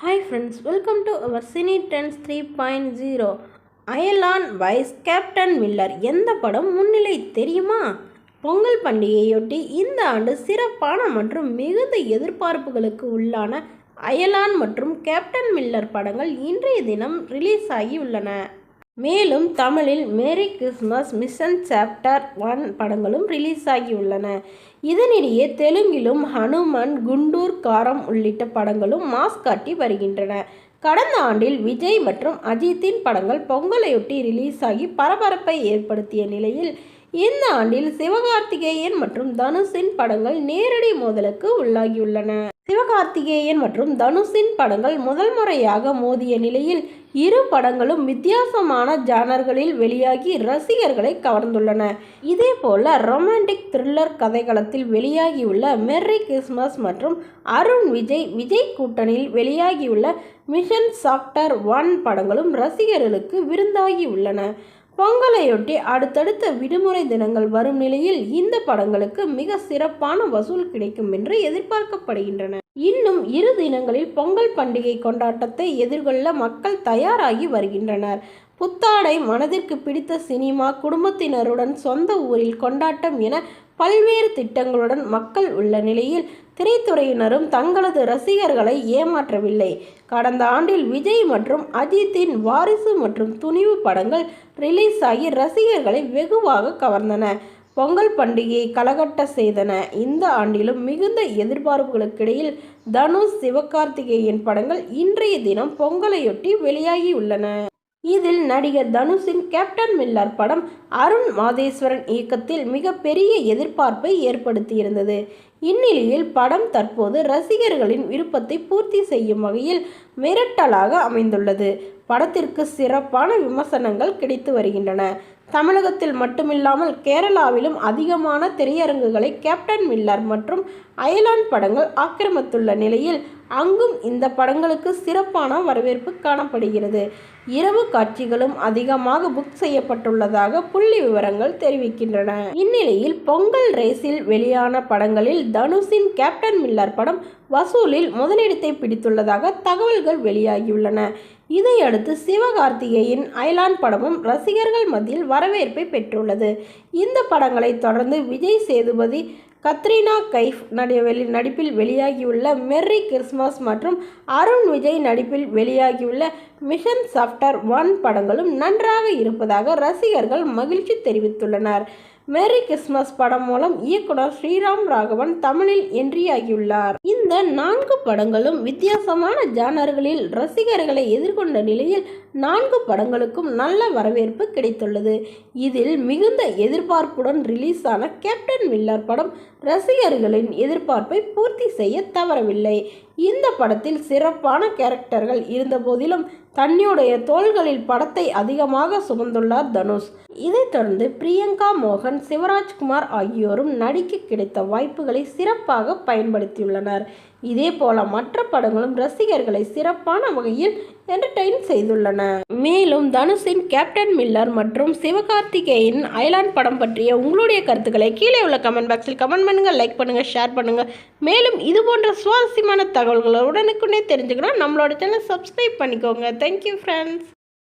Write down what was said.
Hi friends welcome to our cine tens three point zero Ayalaan vice captain Miller எந்த படம் முன்னிலை தெரியுமா? பொங்கல் பண்டிகையொட்டி இந்த ஆண்டு சிறப்பான மற்றும் மிகுந்த எதிர்பார்ப்புகளுக்கு உள்ளான அயலான் மற்றும் கேப்டன் மில்லர் படங்கள் இன்றைய தினம் ரிலீஸ் ஆகி உள்ளன மேலும் தமிழில் merry Christmas mission chapter one படங்களும் ரிலீஸ் ஆகியுள்ளன இதனிடையே தெலுங்கிலும் ஹனுமன் குண்டூர் காரம் உள்ளிட்ட படங்களும் மாஸ் காட்டி வருகின்றன. கடந்த ஆண்டில் விஜய் மற்றும் அஜித்தின் படங்கள் பொங்கலையொட்டி ரிலீஸ் ஆகி பரபரப்பை ஏற்படுத்திய நிலையில் இந்த ஆண்டில் சிவகார்த்திகேயன் மற்றும் தனுஷின் படங்கள் நேரடி மோதலுக்கு உள்ளாகியுள்ளன. சிவகார்த்திகேயன் மற்றும் தனுஷின் படங்கள் முதல் முறையாக மோதிய நிலையில் இரு படங்களும் வித்தியாசமான ஜானர்களில் வெளியாகி ரசிகர்களை கவர்ந்துள்ளன. இதே போல ரொமான்டிக் த்ரில்லர் கதைகளத்தில் வெளியாகியுள்ள மெர்ரி கிறிஸ்மஸ் மற்றும் அருண் விஜய் விஜய் கூட்டணியில் வெளியாகியுள்ள மிஷன் சாப்டர் ஒன் படங்களும் ரசிகர்களுக்கு விருந்தாகி உள்ளன பொங்கலையொட்டி அடுத்தடுத்த விடுமுறை தினங்கள் வரும் நிலையில் இந்த படங்களுக்கு மிக சிறப்பான வசூல் கிடைக்கும் என்று எதிர்பார்க்கப்படுகின்றன. இன்னும் இரு தினங்களில் பொங்கல் பண்டிகை கொண்டாட்டத்தை எதிர்கொள்ள மக்கள் தயாராகி வருகின்றனர். புத்தாடை மனதிற்கு பிடித்த சினிமா குடும்பத்தினருடன் சொந்த ஊரில் கொண்டாட்டம் என பல்வேறு திட்டங்களுடன் மக்கள் உள்ள நிலையில் திரைத்துறையினரும் தங்களது ரசிகர்களை ஏமாற்றவில்லை. கடந்த ஆண்டில் விஜய் மற்றும் அஜித்தின் வாரிசு மற்றும் துணிவு படங்கள் ரிலீஸ் ஆகி ரசிகர்களை வெகுவாக கவர்ந்தன. பொங்கல் பண்டிகையை கலகட்ட செய்தன. இந்த ஆண்டிலும் மிகுந்த எதிர்பார்ப்புகளுக்கிடையில் தனுஷ் சிவகார்த்திகேயன் படங்கள் இன்றைய தினம் பொங்கலையொட்டி வெளியாகியுள்ளன இதில் நடிகர் தனுஷின் கேப்டன் மில்லர் படம் அருண் மாதேஸ்வரன் இயக்கத்தில் மிகப்பெரிய எதிர்பார்ப்பை ஏற்படுத்தியிருந்தது. இந்நிலையில் படம் தற்போது ரசிகர்களின் விருப்பத்தை பூர்த்தி செய்யும் வகையில் மிரட்டலாக அமைந்துள்ளது. படத்திற்கு சிறப்பான விமர்சனங்கள் கிடைத்து வருகின்றன. தமிழகத்தில் மட்டுமில்லாமல் கேரளாவிலும் அதிகமான திரையரங்குகளை கேப்டன் மில்லர் மற்றும் அயலான் படங்கள் ஆக்கிரமித்துள்ள நிலையில் அங்கும் இந்த படங்களுக்கு சிறப்பான வரவேற்பு காணப்படுகிறது. இரவு காட்சிகளும் அதிகமாக புக் செய்யப்பட்டுள்ளதாக புள்ளி விவரங்கள் தெரிவிக்கின்றன. இந்நிலையில் பொங்கல் ரேஸில் வெளியான படங்களில் தனுஷின் கேப்டன் மில்லர் படம் வசூலில் முதலிடத்தை பிடித்துள்ளதாக தகவல்கள் வெளியாகியுள்ளன. இதையடுத்து சிவகார்த்திகேயன் ஐலாண்ட் படமும் ரசிகர்கள் மத்தியில் வரவேற்பை பெற்றுள்ளது. இந்த படங்களை தொடர்ந்து விஜய் சேதுபதி கத்ரீனா கைஃப் நடிவெளி நடிப்பில் வெளியாகியுள்ள மெர்ரி கிறிஸ்மஸ் மற்றும் அருண் விஜய் நடிப்பில் வெளியாகியுள்ள மிஷன் சாஃப்டர் ஒன் படங்களும் நன்றாக இருப்பதாக ரசிகர்கள் மகிழ்ச்சி தெரிவித்துள்ளனர். மேரி கிறிஸ்மஸ் படம் மூலம் இயக்குனர் ஸ்ரீராம் ராகவன் தமிழில் என்ட்ரியாகியுள்ளார் இந்த நான்கு படங்களும் வித்தியாசமான ஜானர்களில் ரசிகர்களை எதிர்கொண்ட நிலையில் நான்கு படங்களுக்கும் நல்ல வரவேற்பு கிடைத்துள்ளது. இதில் மிகுந்த எதிர்பார்ப்புடன் ரிலீஸ் ஆன கேப்டன் மில்லர் படம் ரசிகர்களின் எதிர்பார்ப்பை பூர்த்தி செய்ய தவறவில்லை. இந்த படத்தில் சிறப்பான கேரக்டர்கள் இருந்த போதிலும் தன்னுடைய தோள்களில் படத்தை அதிகமாக சுமந்துள்ளார் தனுஷ். இதைத் தொடர்ந்து பிரியங்கா மோகன் சிவராஜ்குமார் ஆகியோரும் நடிக்க கிடைத்த வாய்ப்புகளை சிறப்பாக பயன்படுத்தியுள்ளனர். இதே போல மற்ற படங்களும் ரசிகர்களை சிறப்பான வகையில் என்டர்டெயின் செய்துள்ளன. மேலும் தனுஷின் கேப்டன் மில்லர் மற்றும் சிவகார்த்திகேயன் ஐலாண்ட் படம் பற்றிய உங்களுடைய கருத்துக்களை கீழே உள்ள கமெண்ட் பாக்ஸில் கமெண்ட் பண்ணுங்கள் லைக் பண்ணுங்கள் ஷேர் பண்ணுங்கள் மேலும் இது போன்ற சுவாரஸ்யமான தகவல்களை உடனுக்குடனே தெரிஞ்சுக்கணும் நம்மளோட சேனல் சப்ஸ்கிரைப் பண்ணிக்கோங்க. Thank you friends